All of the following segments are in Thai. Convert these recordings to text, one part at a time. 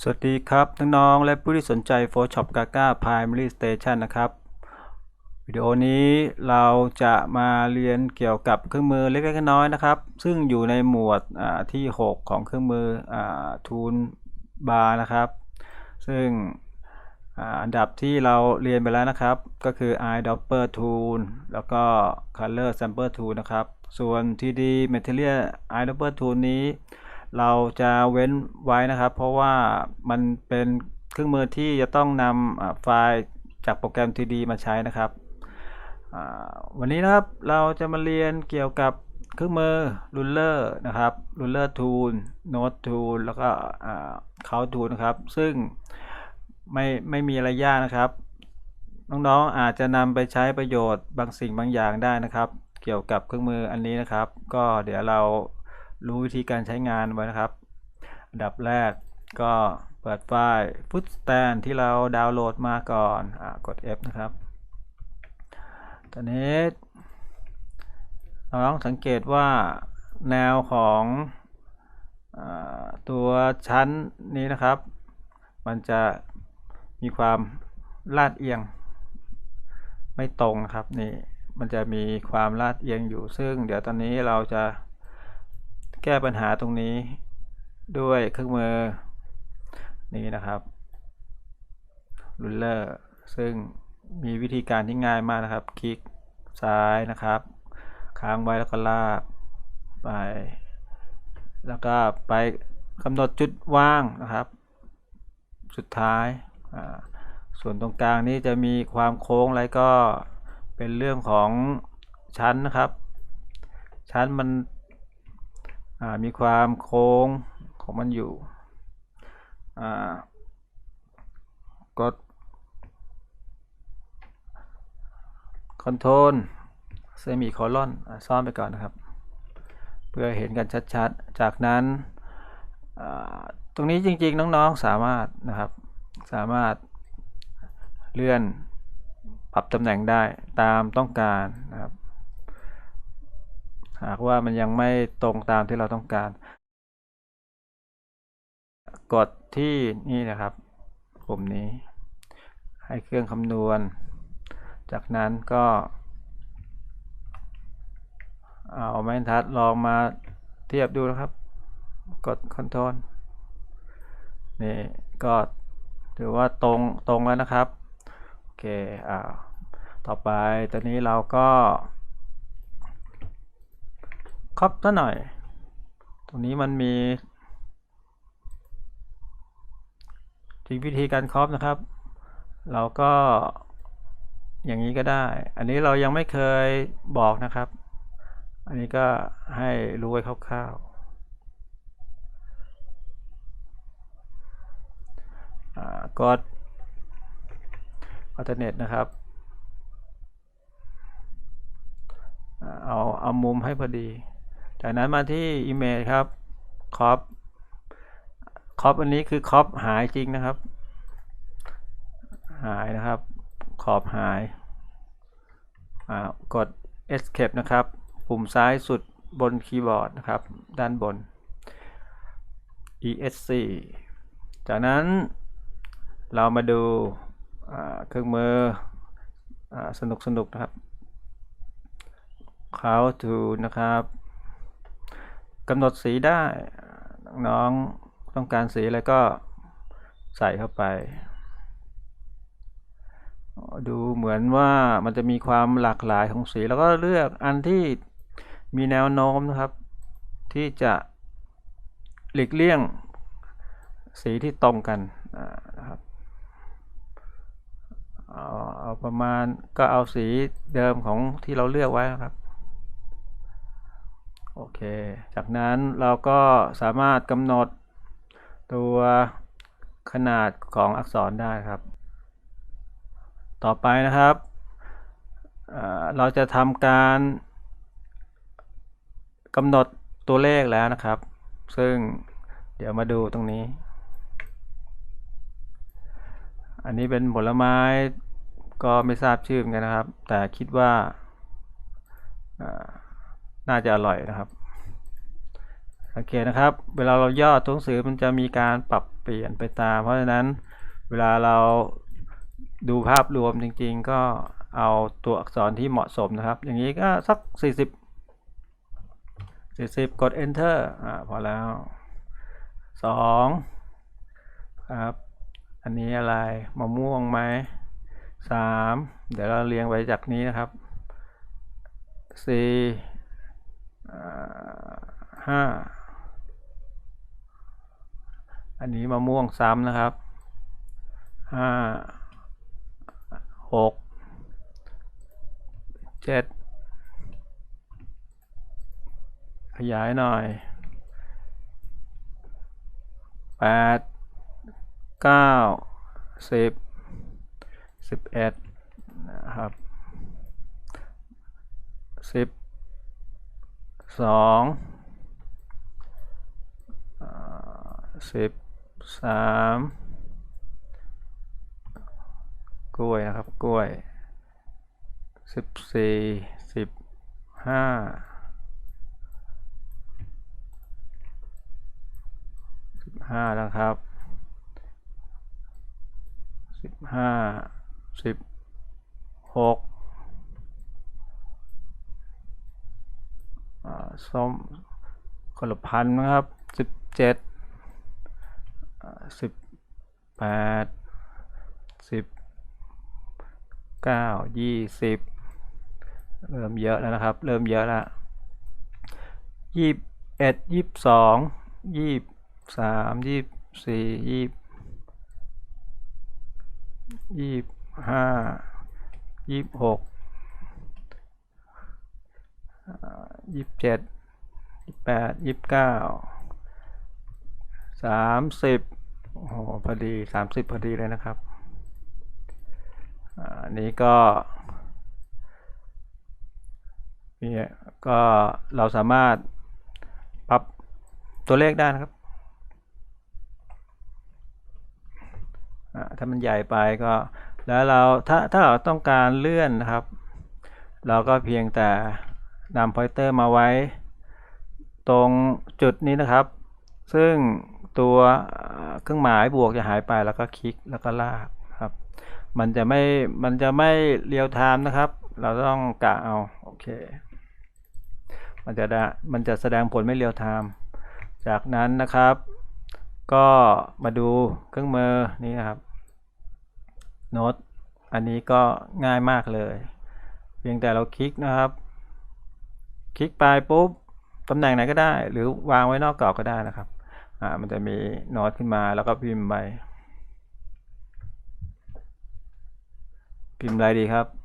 สวัสดีครับ น้องๆ และผู้ที่สนใจ Photoshop Gaga Primary Station นะครับ วิดีโอนี้เราจะมาเรียนเกี่ยวกับเครื่องมือเล็กๆน้อยๆนะครับ ซึ่งอยู่ในหมวดที่ 6 ของเครื่องมืออ Tool Bar นะครับ ซึ่งอันดับที่เราเรียนไปแล้วนะครับ ก็คือ Eyedropper Tool แล้วก็ Color Sample Tool นะครับ ส่วน 3D Material Eyedropper Tool นี้ เราจะเว้นไว้นะครับ เพราะว่ามันเป็นเครื่องมือที่จะต้องนำไฟล์จากโปรแกรม 3D มาใช้นะครับ วันนี้นะครับเราจะมาเรียนเกี่ยวกับเครื่องมือ Ruler นะครับ Ruler Tool Node Tool แล้วก็ Count Tool นะครับ ซึ่งไม่ไม่มีอะไรยากนะครับ น้องๆอาจจะนำไปใช้ประโยชน์บางสิ่งบางอย่างได้นะครับ เกี่ยวกับเครื่องมืออันนี้นะครับ ก็เดี๋ยวเรา รู้วิธีการใช้งานไว้นะครับ อันดับแรกก็เปิดไฟล์ Footstand ที่เราดาวน์โหลดมาก่อนอกด F นะครับ ตอนนี้น้องสังเกตว่าแนวของอตัวชั้นนี้นะครับ มันจะมีความลาดเอียง ไม่ตรงครับนี่มันจะมีความลาดเอียงอยู่ซึ่ง เดี๋ยวตอนนี้เราจะ แก้ปัญหาตรงนี้ด้วยเครื่องมือนี้นะครับรูลเลอร์ซึ่งมีวิธีการที่ง่ายมากนะครับ คลิกซ้ายนะครับ ค้างไว้แล้วก็ลากไป แล้วก็ไปกำหนดจุดว่างนะครับ สุดท้ายส่วนตรงกลางนี้จะมีความโค้งอะไรก็เป็นเรื่องของชั้นนะครับ ชั้นมัน มีความโค้งของมันอยู่กด Ctrl เซมิโคลอนซ่อนไปก่อนนะครับ เพื่อเห็นกันชัดๆ จากนั้นตรงนี้จริงๆ น้องๆ สามารถนะครับ สามารถเลื่อนปรับตำแหน่งได้ตามต้องการนะครับ หากว่ามันยังไม่ตรงตามที่เราต้องการ กดที่นี่นะครับปุ่มนี้ ให้เครื่องคำนวณ จากนั้นก็เอาไม้ทัดลองมาเทียบดูนะครับ กดคอนโทรลนี่ก็ถือว่าตรงตรงแล้วนะครับ โอเคอ่าต่อไปตอนนี้เราก็ ครอปซะหน่อย ตรงนี้มันมีทีวิธีการครอปนะครับ เราก็อย่างนี้ก็ได้ อันนี้เรายังไม่เคยบอกนะครับ อันนี้ก็ให้รู้ไว้คร่าวๆกดอัลเทอร์เนทนะครับ เอาเอามุมให้พอดี จากนั้นมาที่ Image ครับคอปคอปอันนี้คือคอปหายจริงนะครับ หายนะครับ ขอบหายกด Escape นะครับ ปุ่มซ้ายสุดบนคีย์บอร์ดนะครับ ด้านบน ESC จากนั้นเรามาดูเครื่องมืออสนุกสนุกนะครับ How to นะครับ กำหนดสีได้น้องต้องการสีอะไรก็ใส่เข้าไป ดูเหมือนว่ามันจะมีความหลากหลายของสีแล้วก็เลือกอันที่มีแนวโน้มนะครับ ที่จะหลีกเลี่ยงสีที่ตรงกันนะครับเอาประมาณก็เอาสีเดิมของที่เราเลือกไว้นะครับ โอเค จากนั้นเราก็สามารถกำหนดตัวขนาดของอักษรได้ครับ ต่อไปนะครับเราจะทำการกำหนดตัวเลขแล้วนะครับ ซึ่งเดี๋ยวมาดูตรงนี้ อันนี้เป็นผลไม้ก็ไม่ทราบชื่อเหมือนกันนะครับ แต่คิดว่า น่าจะอร่อยนะครับสังเกตนะครับ เวลาเราย่อตัวหนังสือมันจะมีการปรับเปลี่ยนไปตาม เพราะฉะนั้นเวลาเราดูภาพรวมจริงๆ ก็เอาตัวอักษรที่เหมาะสมนะครับ อย่างนี้ก็สัก 40 40 กด enter อ่าพอแล้ว 2 ครับ อันนี้อะไรมะม่วงไหม 3 เดี๋ยวเราเรียงไว้จากนี้นะครับ4อ่ ห้าอันนี้มะม่วงซ้ำนะครับห้าหกเจ็ดขยายหน่อยแปดเก้าสิบสิบเอ็ดนะครับสิบ สองสิบสามกล้วยนะครับกล้วยสิบสี่สิบห้าสิบห้าแล้วครับสิบห้าสิบหกอ่า ส้มคนละพันนะครับสิบเจ็ดสิบแปดสิบเก้ายี่สิบเริ่มเยอะแล้วนะครับ เริ่มเยอะแล้วยี่สิบเอ็ดยี่สิบสองยี่สิบสามยี่สิบสี่ยี่สิบยี่สิบห้ายี่สิบหก ยี่สิบเจ็ดยี่สิบแปดยี่สิบเก้าสามสิบโอ้โหพอดีสามสิบพอดีเลยนะครับอันนี้ก็นี่ก็เราสามารถปรับตัวเลขได้นะครับ ถ้ามันใหญ่ไปก็แล้วเราถ้าถ้าเราต้องการเลื่อนนะครับ เราก็เพียงแต่ นำพอยเตอร์มาไว้ ตรงจุดนี้นะครับ ซึ่งตัวเครื่องหมายบวกจะหายไปแล้วก็คลิกแล้วก็ลากครับ มันจะไม่ มันจะไม่เรียวไทม์นะครับ เราต้องกะเอาโอเค มันจะได้มันจะแสดงผลไม่เรียวไทม์ จากนั้นนะครับ ก็มาดูเครื่องมือนี้นะครับโน้ตอันนี้ก็ง่ายมากเลย เพียงแต่เราคลิกนะครับ คลิกไปปุ๊บตำแหน่งไหนก็ได้ หรือวางไว้นอกกรอบก็ได้นะครับอ่ามันจะมีโน้ตขึ้นมาแล้วก็พิมพ์ไปพิมพ์อะไรดีครับ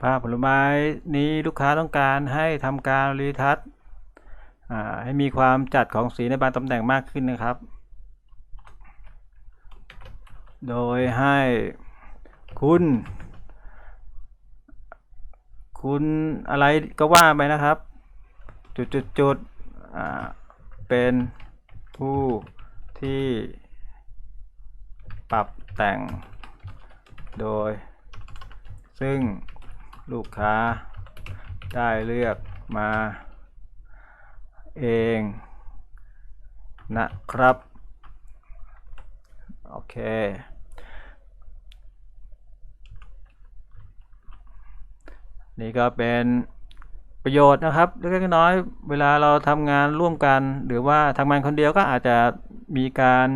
ภาพผลไม้นี้ลูกค้าต้องการให้ทำการรีทัชให้มีความจัดของสีในบางตำแหน่งมากขึ้นนะครับ โดยให้คุณ คุณอะไรก็ว่าไปนะครับ จุดจุดจุดเป็นผู้ที่ปรับแต่งโดย ซึ่ง ลูกค้าได้เลือกมาเองนะครับ โอเค นี่ก็เป็นประโยชน์นะครับเล็กน้อยเวลาเราทำงานร่วมกัน หรือว่าทำงานคนเดียวก็อาจจะมีการ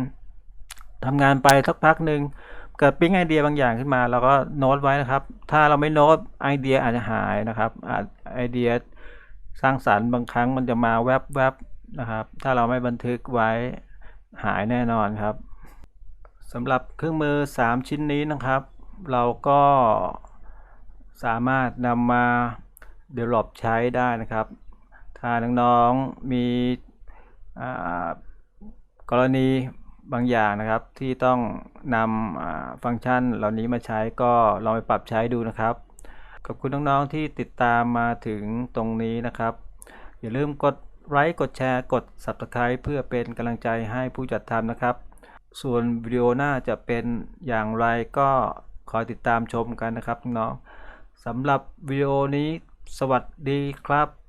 ทำงานไปสักพักหนึ่ง เกิดปิ๊งไอเดียบางอย่างขึ้นมาเราก็โน้ตไว้นะครับ ถ้าเราไม่โน้ตไอเดียอาจจะหายนะครับอาจไอเดียสร้างสรรค์บางครั้งมันจะมาแวบๆนะครับ ถ้าเราไม่บันทึกไว้หายแน่นอนครับสำหรับเครื่องมือ 3 ชิ้นนี้นะครับ เราก็สามารถนำมา develop ใช้ได้นะครับ ถ้าน้องๆมีกรณี บางอย่างนะครับที่ต้องนำฟังก์ชันเหล่านี้มาใช้ก็ลองไปปรับใช้ดูนะครับ ขอบคุณน้องๆที่ติดตามมาถึงตรงนี้นะครับ อย่าลืมกดไลค์กดแชร์กด Subscribe เพื่อเป็นกำลังใจให้ผู้จัดทำนะครับ ส่วนวิดีโอหน้าจะเป็นอย่างไรก็คอยติดตามชมกันนะครับน้องสำหรับวิดีโอนี้สวัสดีครับ